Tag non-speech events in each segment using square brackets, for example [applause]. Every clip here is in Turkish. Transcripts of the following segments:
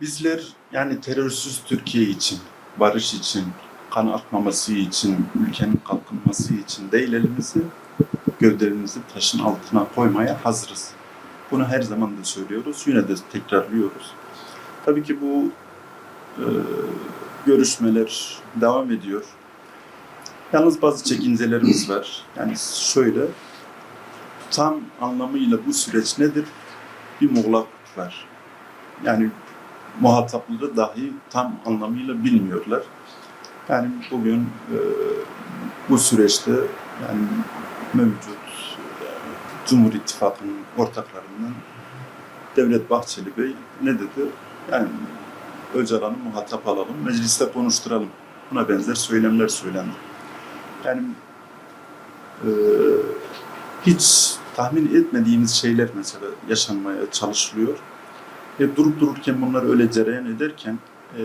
Bizler yani terörsüz Türkiye için, barış için, kan akmaması için, ülkenin kalkınması için değil elimizi, gövdelerimizi taşın altına koymaya hazırız. Bunu her zaman da söylüyoruz, yine de tekrarlıyoruz. Tabii ki bu e, görüşmeler devam ediyor. Yalnız bazı çekincelerimiz [clears throat] var. Yani şöyle, tam anlamıyla bu süreç nedir? Bir muğlak var. Yani muhatapları dahi tam anlamıyla bilmiyorlar. Yani bugün e, bu süreçte yani mevcut e, Cumhur İttifakı'nın ortaklarından Devlet Bahçeli Bey ne dedi? Yani Öcalan'ı muhatap alalım, mecliste konuşturalım. Buna benzer söylemler söylendi. Yani e, hiç tahmin etmediğimiz şeyler mesela yaşanmaya çalışılıyor. Ve durup dururken bunlar öyle cereyan ederken e,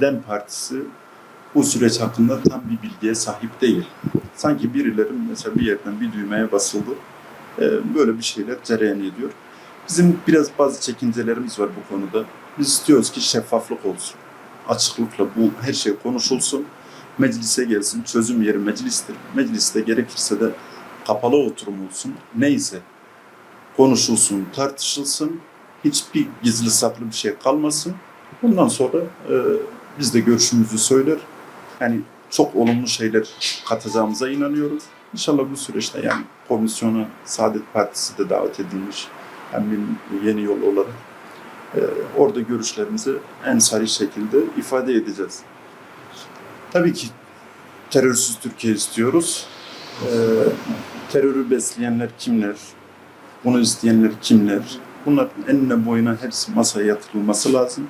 DEM Partisi bu süreç hakkında tam bir bilgiye sahip değil. Sanki birileri mesela bir yerden bir düğmeye basıldı. E, böyle bir şeyler cereyan ediyor. Bizim biraz bazı çekincelerimiz var bu konuda. Biz istiyoruz ki şeffaflık olsun. Açıklıkla bu her şey konuşulsun. Meclise gelsin. Çözüm yeri meclistir. Mecliste gerekirse de kapalı oturum olsun. Neyse konuşulsun, tartışılsın. Hiçbir gizli saklı bir şey kalmasın. Bundan sonra e, biz de görüşümüzü söyler. Yani çok olumlu şeyler katacağımıza inanıyoruz. İnşallah bu süreçte yani komisyona Saadet Partisi de davet edilmiş. Hem bir yeni yol olarak e, orada görüşlerimizi en sari şekilde ifade edeceğiz. Tabii ki terörsüz Türkiye istiyoruz. E, terörü besleyenler kimler? Bunu isteyenler kimler? Bunların enine boyuna hepsi masaya yatırılması lazım.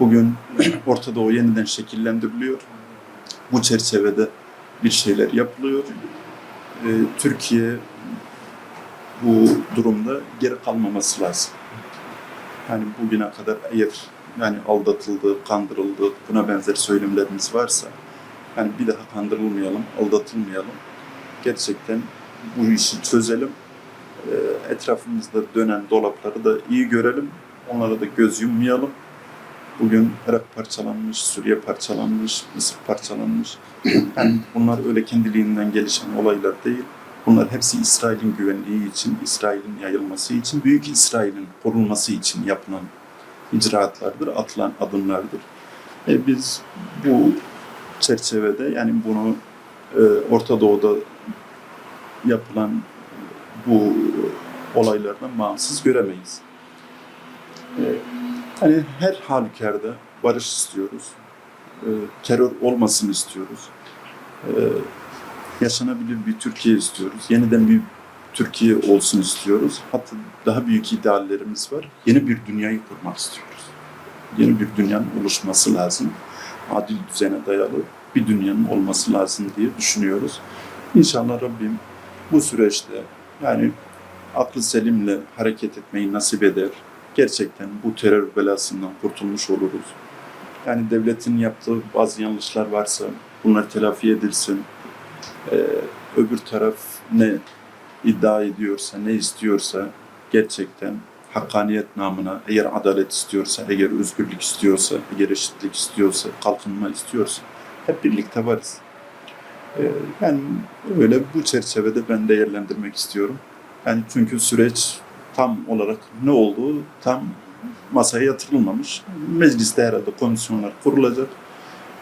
Bugün Orta Doğu yeniden şekillendiriliyor. Bu çerçevede bir şeyler yapılıyor. Ee, Türkiye bu durumda geri kalmaması lazım. Yani bugüne kadar eğer yani aldatıldı, kandırıldı, buna benzer söylemlerimiz varsa yani bir daha kandırılmayalım, aldatılmayalım. Gerçekten bu işi çözelim. Ee, etrafımızda dönen dolapları da iyi görelim. Onlara da göz yummayalım. Bugün Irak parçalanmış, Suriye parçalanmış, Mısır parçalanmış. Yani bunlar öyle kendiliğinden gelişen olaylar değil. Bunlar hepsi İsrail'in güvenliği için, İsrail'in yayılması için, Büyük İsrail'in korunması için yapılan icraatlardır, atılan adımlardır. E biz bu çerçevede yani bunu e, Orta Doğu'da yapılan bu olaylardan bağımsız göremeyiz. E, hani her halükarda barış istiyoruz. E, terör olmasın istiyoruz. E, yaşanabilir bir Türkiye istiyoruz. Yeniden bir Türkiye olsun istiyoruz. Hatta daha büyük ideallerimiz var. Yeni bir dünyayı kurmak istiyoruz. Yeni bir dünyanın oluşması lazım. Adil düzene dayalı bir dünyanın olması lazım diye düşünüyoruz. İnşallah Rabbim bu süreçte yani aklı selimle hareket etmeyi nasip eder. Gerçekten bu terör belasından kurtulmuş oluruz. Yani devletin yaptığı bazı yanlışlar varsa bunlar telafi edilsin. Ee, öbür taraf ne iddia ediyorsa, ne istiyorsa gerçekten hakkaniyet namına eğer adalet istiyorsa, eğer özgürlük istiyorsa, eğer eşitlik istiyorsa, kalkınma istiyorsa hep birlikte varız. Ee, yani öyle bu çerçevede ben değerlendirmek istiyorum. Yani çünkü süreç tam olarak ne olduğu tam masaya yatırılmamış. Mecliste herhalde komisyonlar kurulacak.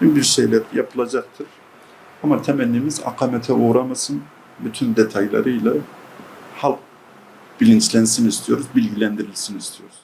Bir şeyler yapılacaktır. Ama temennimiz akamete uğramasın. Bütün detaylarıyla halk bilinçlensin istiyoruz, bilgilendirilsin istiyoruz.